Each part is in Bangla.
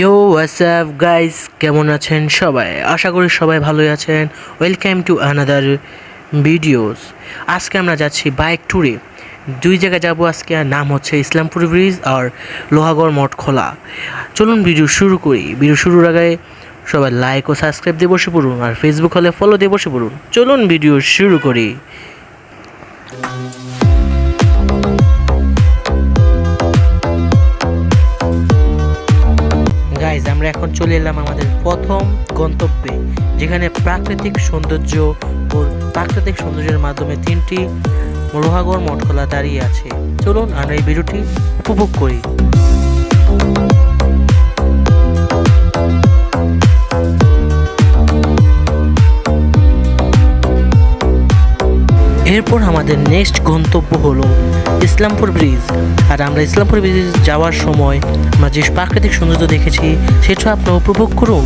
ইয়ো হোয়াটসঅ্যাপ গাইস কেমন আছেন সবাই? আশা করি সবাই ভালোই আছেন। ওয়েলকাম টু আনাদার ভিডিওস আজকে আমরা যাচ্ছি বাইক ট্যুরে দুই জায়গায় যাব আজকে, নাম হচ্ছে ইসলামপুর ব্রিজ আর লোহাগড় মঠ খোলা। চলুন ভিডিও শুরু করি। ভিডিও শুরুর আগে সবাই লাইক ও সাবস্ক্রাইব দিয়ে বসে পড়ুন আর ফেসবুক হলে ফলো দিয়ে বসে পড়ুন। চলুন ভিডিও শুরু করি। আমরা এখন চলে এলাম আমাদের প্রথম গন্তব্যে, যেখানে প্রাকৃতিক সৌন্দর্য ও প্রাকৃতিক সৌন্দর্যের মাধ্যমে তিনটি লোহাগড় মঠখোলা দাঁড়িয়ে আছে। চলুন আমরা এই ভিডিওটি উপভোগ করি। এরপর আমাদের নেক্সট গন্তব্য হলো ইসলামপুর ব্রিজ আর আমরা ইসলামপুর ব্রিজ যাওয়ার সময় আমরা যে প্রাকৃতিক সৌন্দর্য দেখেছি, সেটা আপনারা উপভোগ করুন।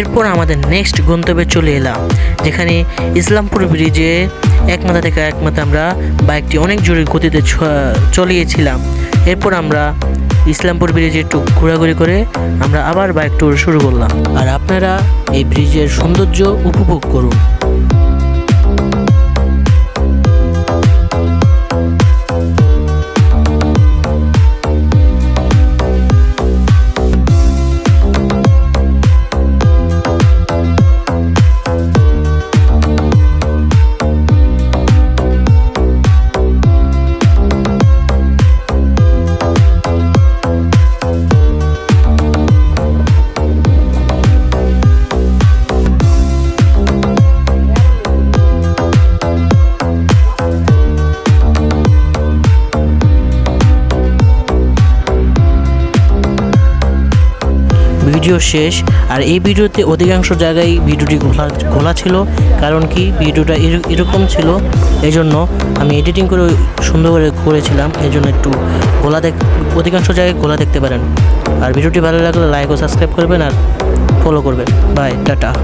এরপর আমাদের নেক্সট গন্তব্যে চলে এলাম, যেখানে ইসলামপুর ব্রিজে এক মাথা থেকে এক মাথা আমরা বাইকটি অনেক জোরে গতিতে চলিয়েছিলাম। এরপর আমরা ইসলামপুর ব্রিজে একটু ঘোরাঘুরি করে আমরা আবার বাইক ট্যুর শুরু করলাম। আর আপনারা এই ব্রিজের সৌন্দর্য উপভোগ করুন। ভিডিও শেষ। আর এই ভিডিওতে অধিকাংশ জায়গায় ভিডিওটি খোলা খোলা ছিল কারণ কি ভিডিওটা এর- এরকম ছিল। এই জন্য আমি এডিটিং করে সুন্দর করে করেছিলাম। এই জন্য একটু খোলা দেখ অধিকাংশ জায়গায় খোলা দেখতে পারেন। আর ভিডিওটি ভালো লাগলে লাইক ও সাবস্ক্রাইব করবেন আর ফলো করবেন। Bye tata.